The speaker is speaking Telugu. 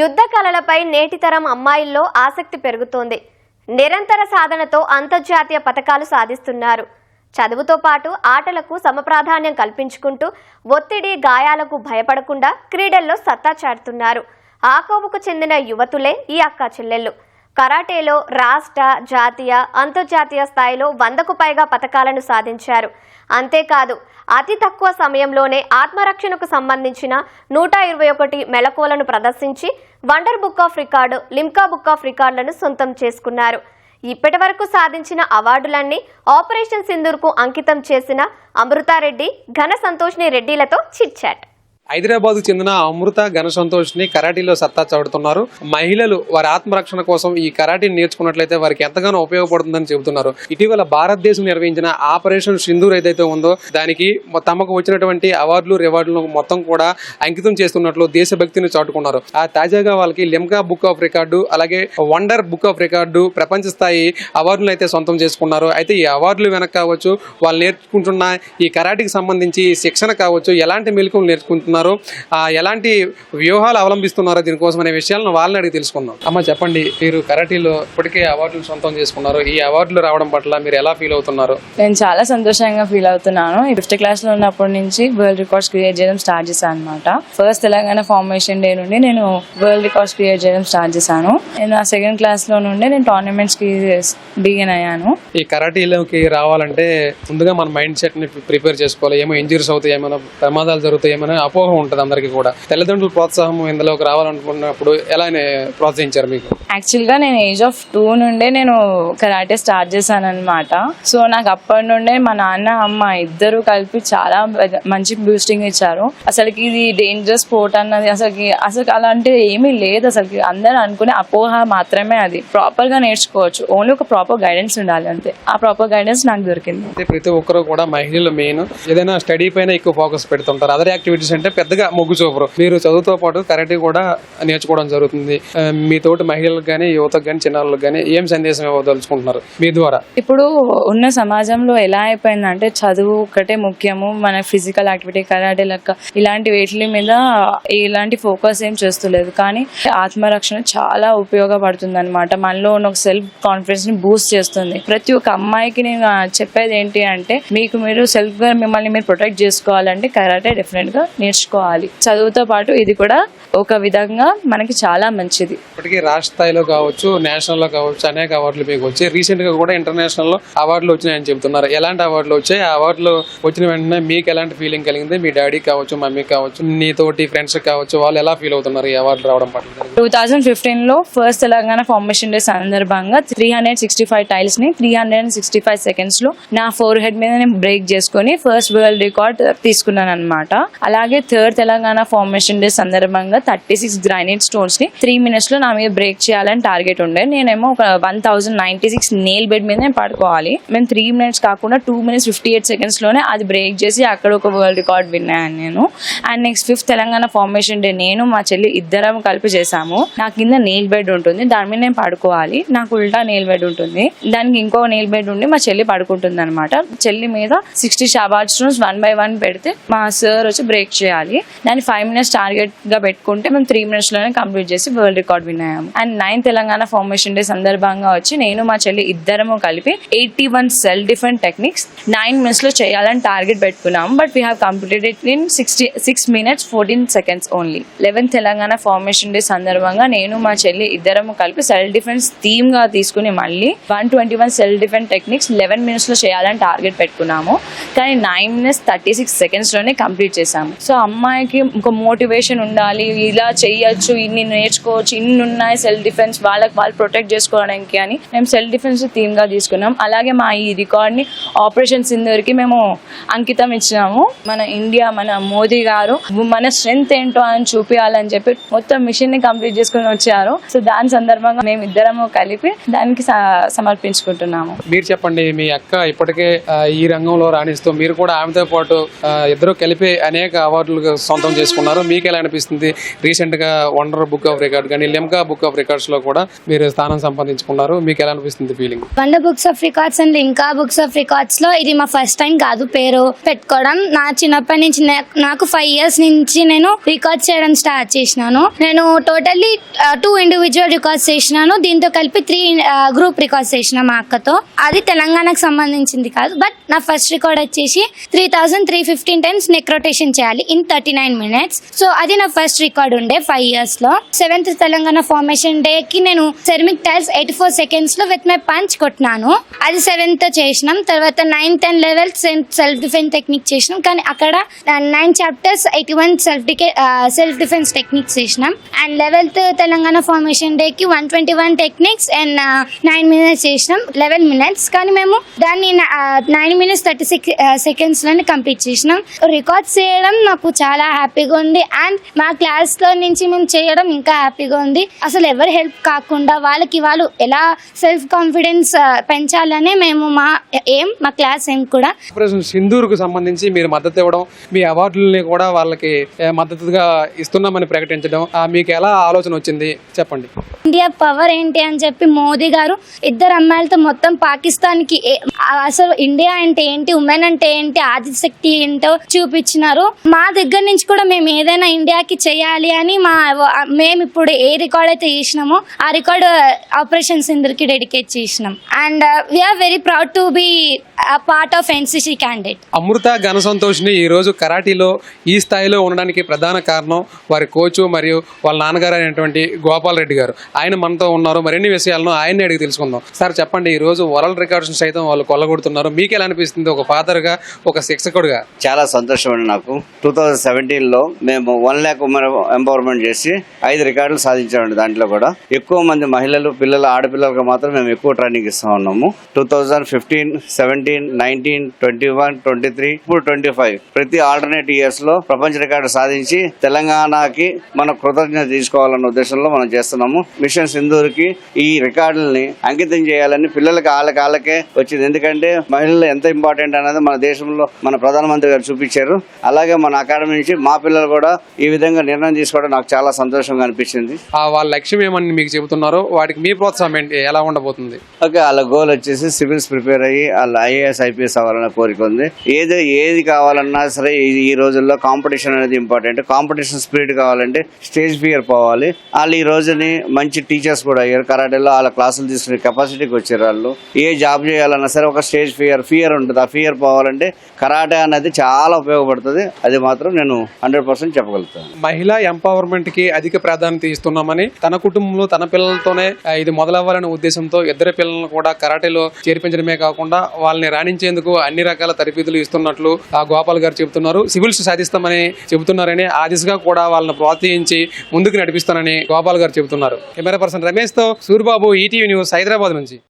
యుద్ధ కళలపై నేటితరం అమ్మాయిల్లో ఆసక్తి పెరుగుతోంది. నిరంతర సాధనతో అంతర్జాతీయ పథకాలు సాధిస్తున్నారు. చదువుతో పాటు ఆటలకు సమప్రాధాన్యం కల్పించుకుంటూ ఒత్తిడి గాయాలకు భయపడకుండా క్రీడల్లో సత్తా చాటుతున్నారు. ఆకోవకు చెందిన యువతులే ఈ అక్కా చెల్లెళ్ళు. కరాటేలో రాష్ట్ర జాతీయ అంతర్జాతీయ స్థాయిలో వందకు పైగా పథకాలను సాధించారు. అంతేకాదు అతి తక్కువ సమయంలోనే ఆత్మరక్షణకు సంబంధించిన నూట ఇరవై ఒకటి మెళకువలను ప్రదర్శించి wonder book of record Limca book of రికార్డులను సొంతం చేసుకున్నారు. ఇప్పటి వరకు సాధించిన అవార్డులన్నీ ఆపరేషన్ సింధూర్కు అంకితం చేసిన అమృతారెడ్డి ఘన సంతోష్ని రెడ్డిలతో చిట్చాట్. హైదరాబాద్ చెందిన అమృత ఘన సంతోష్ని కరాటీలో సత్తా చాటుతున్నారు. మహిళలు వారి ఆత్మరక్షణ కోసం ఈ కరాటీని నేర్చుకున్నట్లయితే వారికి ఎంతగానో ఉపయోగపడుతుందని చెబుతున్నారు. ఇటీవల భారతదేశం నిర్వహించిన ఆపరేషన్ సింధూర్ ఏదైతే ఉందో దానికి తమకు వచ్చినటువంటి అవార్డులు రివార్డులు మొత్తం కూడా అంకితం చేస్తున్నట్లు దేశభక్తిని చాటుకున్నారు. ఆ తాజాగా వాళ్ళకి లిమ్కా బుక్ ఆఫ్ రికార్డు అలాగే వండర్ బుక్ ఆఫ్ రికార్డు ప్రపంచ స్థాయి అవార్డులు అయితే సొంతం చేసుకున్నారు. అయితే ఈ అవార్డులు వెనక కావచ్చు వాళ్ళు నేర్చుకుంటున్న ఈ కరాటీకి సంబంధించి శిక్షణ కావచ్చు ఎలాంటి మెలకులు నేర్చుకుంటున్నారు ఆ, ఎలాంటి వ్యూహాలు అవలంబిస్తున్నారో దీనికోసం అనే విషయాలను వాళ్ళని అడిగి తెలుసుకుందాం. అమ్మ చెప్పండి మీరు కరాటీలో ఇప్పటికే అవార్డులు సొంతం చేసుకున్నారు. ఈ అవార్డులు రావడం పట్ల మీరు ఎలా ఫీల్ అవుతున్నారు? నేను చాలా సంతోషంగా ఫీల్ అవుతున్నాను. ఫిఫ్త్ క్లాస్లో ఉన్నప్పటి నుంచి వరల్డ్ రికార్డ్స్ క్రియేట్ చేయడం స్టార్ట్ చేశాను అనమాట ఫస్ట్ తెలంగాణ ఫార్మేషన్ డే నుండి నేను వరల్డ్ రికార్డ్స్ క్రియేట్ చేయడం స్టార్ట్ చేశాను. నేను ఆ సెకండ్ క్లాస్లో నుండి నేను టోర్నమెంట్స్కి బిగిన్ అయ్యాను. ఈ కరాటీలోకి రావాలంటే ముందుగా మన మైండ్ సెట్ని ప్రిపేర్ చేసుకోవాలి. ఏమో ఇంజరీస్ అవుతాయి ఏమైనా ప్రమాదాలు జరుగుతాయి ఏమైనా అపోహ ఉంటుంది అందరికీ కూడా. తల్లిదండ్రుల ప్రోత్సాహం ఇందులోకి రావాలనుకున్నప్పుడు ఎలా ప్రోత్సహించారు మీకు? యాక్చువల్గా నేను ఏజ్ ఆఫ్ టూ నుండే నేను కరాటే స్టార్ట్ చేశాను అనమాట సో నాకు అప్పటి నుండే మా నాన్న అమ్మ ఇద్దరు కలిపి చాలా మంచి బూస్టింగ్ ఇచ్చారు. అసలుకి ఇది డేంజరస్ స్పోర్ట్ అన్నది అసలుకి అసలు అలాంటిది ఏమీ లేదు అసలుకి. అందరూ అనుకునే అపోహ మాత్రమే అది. ప్రాపర్గా నేర్చుకోవచ్చు. ఓన్లీ ఒక ప్రాపర్ గైడెన్స్ ఉండాలి అంతే. ఆ ప్రాపర్ గైడెన్స్ నాకు దొరికింది. ప్రతి ఒక్కరు కూడా మహిళలు మెయిన్ ఏదైనా స్టడీ పైన ఎక్కువ ఫోకస్ పెడుతుంటారు. అదర్ యాక్టివిటీస్ అంటే పెద్దగా మొగ్గు చూపరు. మీరు చదువుతో పాటు కరాటే కూడా నేర్చుకోవడం జరుగుతుంది. ఆ, మీ తోటి మహిళలకు కానీ యువతకు కానీ చిన్నారులకు కానీ ఏం సందేశం ఇవ్వదలుచుకుంటున్నారు? మీ ద్వారా. ఇప్పుడు ఉన్న సమాజంలో ఎలా అయిపోయిందంటే చదువు ఒకటే ముఖ్యము. మన ఫిజికల్ యాక్టివిటీ కరాటే లెక్క ఇలాంటి వేటి మీద ఇలాంటి ఫోకస్ ఏం చేస్తలేదు. కానీ ఆత్మరక్షణ చాలా ఉపయోగపడుతుంది అనమాట మనలో ఉన్న ఒక సెల్ఫ్ కాన్ఫిడెన్స్ని బూస్ట్ చేస్తుంది. ప్రతి ఒక్క అమ్మాయికి నేను చెప్పేది ఏంటి అంటే మీకు మీరు సెల్ఫ్గా మిమ్మల్ని మీరు ప్రొటెక్ట్ చేసుకోవాలంటే కరాటే డెఫినెట్గా నేర్చుకోవాలి. చదువుతో పాటు ఇది కూడా ఒక విధంగా మనకి చాలా మంచిది. ఇప్పటికీ రాష్ట్ర స్థాయిలో కావచ్చు నేషనల్లో కావచ్చు అనేక అవార్డులు మీకు వచ్చాయి. రీసెంట్గా కూడా ఇంటర్నేషనల్లో అవార్డులు వచ్చినాయని చెప్తున్నారు. ఎలాంటి అవార్డులు వచ్చాయి? ఆ అవార్డులు వచ్చిన వెంటనే మీకు ఎలాంటి ఫీలింగ్ కలిగింది? మీ డాడీ కావచ్చు మమ్మీ కావచ్చు నీ తోటి ఫ్రెండ్స్ కావచ్చు వాళ్ళు ఎలా ఫీల్ అవుతున్నారు ఈ అవార్డులు రావడం పట్ల? టూ థౌజండ్ ఫిఫ్టీన్లో ఫస్ట్ తెలంగాణ ఫార్మేషన్ డే సందర్భంగా three hundred sixty five టైల్స్ని three hundred and sixty five సెకండ్స్లో నా ఫోర్ హెడ్ మీద నేను బ్రేక్ చేసుకొని ఫస్ట్ వరల్డ్ రికార్డ్ తీసుకున్నాను అనమాట అలాగే థర్డ్ తెలంగాణ ఫార్మేషన్ డే సందర్భంగా థర్టీ సిక్స్ గ్రానైట్ స్టోన్స్ని త్రీ మినిట్స్లో నా మీద బ్రేక్ చేయాలని టార్గెట్ ఉండే. నేనేమో ఒక one thousand ninety six nail bed మీద నేను పడుకోవాలి. మేము త్రీ మినిట్స్ కాకుండా టూ మినిట్స్ ఫిఫ్టీ ఎయిట్ సెకండ్స్లోనే అది బ్రేక్ చేసి అక్కడ ఒక వరల్డ్ రికార్డ్ విన్నాను నేను. And next fifth Telangana formation day నేను మా చెల్లి ఇద్దరం కలిపి చేసాము నా కింద నెయిల్ బెడ్ ఉంటుంది. దాని మీద నేను పడుకోవాలి. నాకు ఉల్టా నెయిల్ బెడ్ ఉంటుంది. దానికి ఇంకో నెయిల్ బెడ్ ఉండి మా చెల్లి పడుకుంటుంది అనమాట చెల్లి మీద sixty Shahabad stones one by one పెడితే మా సార్ వచ్చి బ్రేక్ చేయాలి. దాన్ని ఫైవ్ మినిట్స్ టార్గెట్గా పెట్టుకుంటే మేము త్రీ మినిట్స్లోనే కంప్లీట్ చేసి వరల్డ్ రికార్డ్ విన్ అయ్యాము. And nine Telangana formation day సందర్భంగా వచ్చి నేను మా చెల్లి ఇద్దరము కలిపి eighty one self different techniques nine మినిట్స్లో చేయాలని టార్గెట్ పెట్టుకున్నాము. But we have completed it in sixty six minutes fourteen seconds only eleven Telangana formation day సందర్భంగా నేను మా చెల్లి ఇద్దరము కలిపి సెల్ డిఫెన్స్ థీమ్గా తీసుకుని మళ్ళీ one twenty one self defence techniques eleven మినిట్స్లో చేయాలని టార్గెట్ పెట్టుకున్నాము. కానీ నైన్ మినిట్స్ థర్టీ సిక్స్ సెకండ్స్లోనే కంప్లీట్ చేసాము సో అమ్మాయికి ఒక మోటివేషన్ ఉండాలి ఇలా చేయొచ్చు ఇన్ని నేర్చుకోవచ్చు ఇన్ని ఉన్నాయి సెల్ఫ్ డిఫెన్స్ వాళ్ళకి వాళ్ళు ప్రొటెక్ట్ చేసుకోవడానికి అని మేము సెల్ఫ్ డిఫెన్స్ థీమ్గా తీసుకున్నాం. అలాగే మా ఈ రికార్డ్ని ఆపరేషన్ సింధూర్కి మేము అంకితం ఇచ్చినాము. మన ఇండియా మన మోదీ గారు మన స్ట్రెంగ్త్ ఏంటో అని చూపించాలని చెప్పి మొత్తం మిషన్ని కంప్లీట్ చేసుకుని వచ్చారు. సో దాని సందర్భంగా మేము ఇద్దరము కలిపి దానికి స- సమర్పించుకుంటున్నాము. మీరు చెప్పండి మీ అక్క ఇప్పటికే ఈ రంగంలో రాణిస్తూ మీరు కూడా ఆమెతో పాటు ఇద్దరు కలిపి అనేక అవార్డులు సొంతం చేసుకున్నారు. మీకు ఎలా అనిపిస్తుంది? రీసెంట్గా వండర్ బుక్ ఆఫ్ రికార్డ్ కానీ లెమ్కా బుక్ ఆఫ్ రికార్డ్స్లో కూడా మీరు స్థానం సంపాదించుకున్నారు. మీకు ఎలా అనిపిస్తుంది feeling wonder books of records and Limca books of రికార్డ్స్లో ఇది మా ఫస్ట్ టైం కాదు పేరు. పెట్టుకోవడం నా చిన్నప్పటి నుంచి నాకు ఫైవ్ ఇయర్స్ నుంచి నేను రికార్డ్స్ చేయడం స్టార్ట్ చేసినాను. నేను టోటల్లీ టూ ఇండివిజువల్ రికార్డ్స్ చేసినాను. దీంతో కలిపి త్రీ గ్రూప్ రికార్డ్స్ చేసిన మా అక్కతో. అది తెలంగాణకు సంబంధించింది కాదు. బట్ నా ఫస్ట్ రికార్డ్ వచ్చేసి three thousand three fifteen times neck rotation చేయాలి. ఇంత థర్టీ నైన్ మినిట్స్ సో అది నా ఫస్ట్ రికార్డ్ ఉండే ఫైవ్ ఇయర్స్లో. సెవెంత్ తెలంగాణ ఫార్మేషన్ డే కి నేను సెరమిక్ టైల్స్ ఎయిటీ ఫోర్ సెకండ్స్లో విత్ మై పంచ్ కొట్టినాను. అది సెవెంత్ చేసినాం. తర్వాత ninth and level self defence technique చేసినాం. కానీ అక్కడ nine chapters eighty one self self defence techniques చేసినాం. And eleventh Telangana formation day కి one twenty one techniques and nine minutes చేసినాం. లెవెన్ మినిట్స్ కానీ మేము దాన్ని నైన్ మినిట్స్ థర్టీ సిక్స్ సెకండ్స్లోనే కంప్లీట్ చేసినాం. రికార్డ్స్ చేయడం నాకు చాలా హ్యాపీగా ఉంది. అండ్ మా క్లాస్లో నుంచి మేము చేయడం ఇంకా హ్యాపీగా ఉంది. అసలు ఎవరి హెల్ప్ కాకుండా వాళ్ళకి వాళ్ళు ఎలా సెల్ఫ్ కాన్ఫిడెన్స్ పెంచాలనే మేము మా ఏం మా క్లాస్ ఏం కూడా ఆపరేషన్ సింధూర్కు సంబంధించి మీరు మద్దతు ఇవ్వడం మీ అవార్డులని కూడా వాళ్ళకి మద్దతుగా ఇస్తున్నామని ప్రకటించడం మీకు ఎలా ఆలోచన వచ్చింది? చెప్పండి. ఇండియా పవర్ ఏంటి అని చెప్పి మోదీ గారు ఇద్దరు అమ్మాయిలతో మొత్తం పాకిస్తాన్కి అసలు ఇండియా అంటే ఏంటి ఉమెన్ అంటే ఏంటి ఆదిశక్తి ఏంటో చూపించినారు. మా దగ్గర నుంచి కూడా మేము ఏదైనా ఇండియాకి చేయాలి అని మా మేము ఇప్పుడు ఏ రికార్డ్ అయితే చేసినామో ఆ రికార్డ్ ఆపరేషన్ సింధుర్కి డెడికేట్ చేసినాం. And we are very proud to be part of NCC candidate Amrutha Ghana సంతోష్ని ఈ రోజు కరాటీలో ఈ స్థాయిలో ఉండడానికి ప్రధాన కారణం వారి కోచ్ మరియు వాళ్ళ నాన్నగారు అయినటువంటి గోపాల్ రెడ్డి గారు. ఆయన మనతో ఉన్నారు. మరిన్ని విషయాలను ఆయన్ని అడిగి తెలుసుకుందాం. సార్ చెప్పండి ఈ రోజు వరల్డ్ రికార్డ్స్ సైతం వాళ్ళు కొల్లగొడుతున్నారు. మీకు ఎలా అనిపిస్తుంది? ఒక ఫాదర్గా ఒక శిక్షకుడుగా? చాలా సంతోషం అండి నాకు. టూ థౌజండ్ సెవెంటీన్లో మేము వన్ ల్యాక్ ఉమెన్ ఎంపవర్మెంట్ చేసి ఐదు రికార్డులు సాధించామండి దాంట్లో కూడా. ఎక్కువ మంది మహిళలు పిల్లలు ఆడపిల్లలకు మాత్రం మేము ఎక్కువ ట్రైనింగ్ ఇస్తా ఉన్నాము. Two thousand fifteen seventeen nineteen twenty one twenty three ఇప్పుడు ట్వంటీ ఫైవ్ ప్రతి ఆల్టర్నేట్ ఇయర్స్లో ప్రపంచ రికార్డు సాధించి తెలంగాణకి మన కృతజ్ఞత తీసుకోవాలన్న ఉద్దేశంలో మనం చేస్తున్నాము. మిషన్ సింధూర్కి ఈ రికార్డుల్ని అంకితం చేయాలని పిల్లలకి వాళ్ళకి వాళ్ళకే వచ్చింది. ఎందుకంటే మహిళలు ఎంత ఇంపార్టెంట్ అనేది మన దేశంలో మన ప్రధానమంత్రి గారు చూపించారు. అలాగే మన అకాడమీ నుంచి మా పిల్లలు కూడా ఈ విధంగా నిర్ణయం తీసుకోవడం నాకు చాలా సంతోషంగా అనిపించింది. ఆ వాళ్ళ లక్ష్యం ఏమని మీకు చెబుతున్నారో వాటికి మీ ప్రోత్సాహం ఏంటి? ఎలా ఉండబోతుంది? ఓకే వాళ్ళ గోల్ వచ్చేసి సివిల్స్ ప్రిపేర్ అయ్యి వాళ్ళ ఐఏఎస్ ఐపీఎస్ అవ్వాలన్న కోరిక ఉంది. ఏది ఏది కావాలన్నా సరే ఈ- ఈ రోజుల్లో కాంపిటీషన్ అనేది ఇంపార్టెంట్ కాంపిటీషన్ స్పిరిట్ కావాలంటే స్టేజ్ ఫియర్ పోవాలి. వాళ్ళు ఈ రోజుని మంచి టీచర్స్ కూడా అయ్యారు. కరాటేలో వాళ్ళ క్లాసులు తీసుకునే కెపాసిటీకి వచ్చారు వాళ్ళు. ఏ జాబ్ చేయాలన్నా సరే ఒక స్టేజ్ ఫియర్ ఫియర్ ఉంటుంది. ఆ ఫియర్ పోవాలంటే కరాటే అనేది చాలా ఉపయోగపడుతుంది. అది మాత్రం నేను హండ్రెడ్ పర్సెంట్ చెప్పగలుగుతాను. మహిళా ఎంపవర్మెంట్కి అధిక ప్రాధాన్యత ఇస్తున్నామని తన కుటుంబంలో తన పిల్లలతోనే ఇది మొదలవ్వాలనే ఉద్దేశంతో ఇద్దరు పిల్లలను కూడా కరాటేలో చేర్పించడమే కాకుండా వాళ్ళని రాణించేందుకు అన్ని రకాల తరబీదులు ఇస్తున్నట్లు ఆ గోపాల్ గారు చెబుతున్నారు. సివిల్స్ సాధిస్తామని చెబుతున్నారని ఆ దిశగా కూడా వాళ్ళని ప్రోత్సహించి ముందుకు నడిపిస్తానని గోపాల్ గారు చెబుతున్నారు. కెమెరా పర్సన్ రమేష్తో సూర్బాబు ఈటీవీ న్యూస్ హైదరాబాద్ నుంచి.